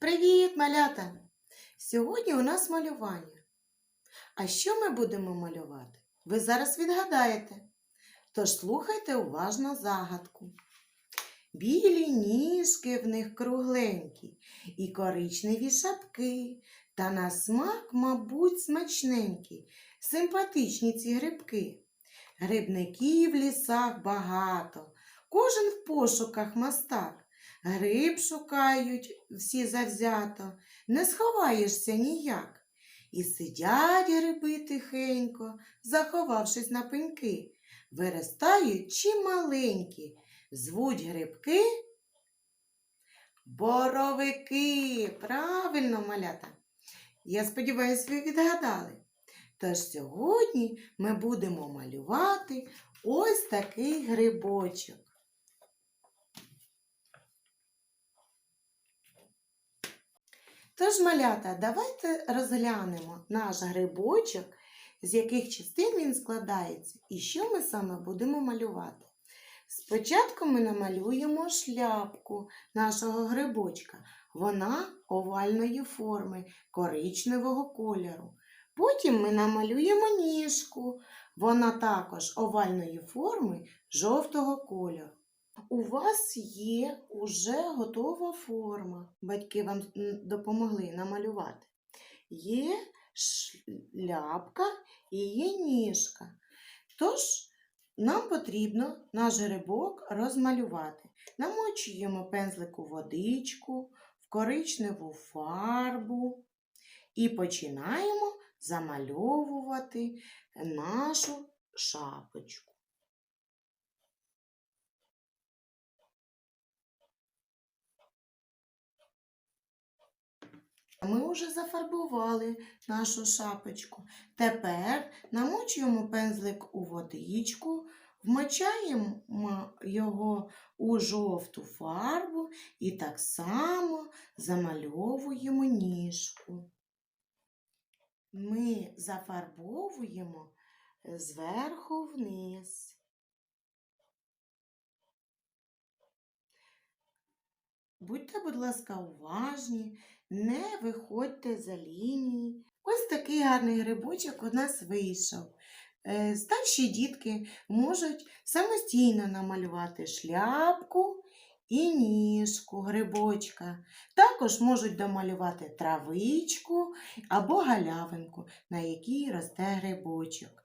Привіт, малята! Сьогодні у нас малювання. А що ми будемо малювати? Ви зараз відгадаєте. Тож слухайте уважно загадку. Білі ніжки в них кругленькі і коричневі шапки, та на смак, мабуть, смачненькі, симпатичні ці грибки. Грибників в лісах багато, кожен в пошуках мастак. Гриб шукають всі завзято, не сховаєшся ніяк. І сидять гриби тихенько, заховавшись на пеньки, виростають чималенькі, звуть грибки боровики. Правильно, малята. Я сподіваюся, ви відгадали. Тож сьогодні ми будемо малювати ось такий грибочок. Тож, малята, давайте розглянемо наш грибочок, з яких частин він складається і що ми саме будемо малювати. Спочатку ми намалюємо шляпку нашого грибочка. Вона овальної форми, коричневого кольору. Потім ми намалюємо ніжку. Вона також овальної форми жовтого кольору. У вас є уже готова форма. Батьки вам допомогли намалювати. Є шляпка і є ніжка. Тож нам потрібно наш грибок розмалювати. Намочуємо пензлик у водичку, в коричневу фарбу і починаємо замальовувати нашу шапочку. Ми вже зафарбували нашу шапочку. Тепер намочуємо пензлик у водичку, вмочаємо його у жовту фарбу і так само замальовуємо ніжку. Ми зафарбовуємо зверху вниз. Будьте, будь ласка, уважні, не виходьте за лінії. Ось такий гарний грибочок у нас вийшов. Е, Старші дітки можуть самостійно намалювати шляпку і ніжку грибочка. Також можуть домалювати травичку або галявинку, на якій росте грибочок.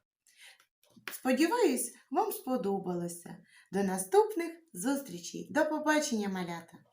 Сподіваюсь, вам сподобалося. До наступних зустрічей. До побачення, малята!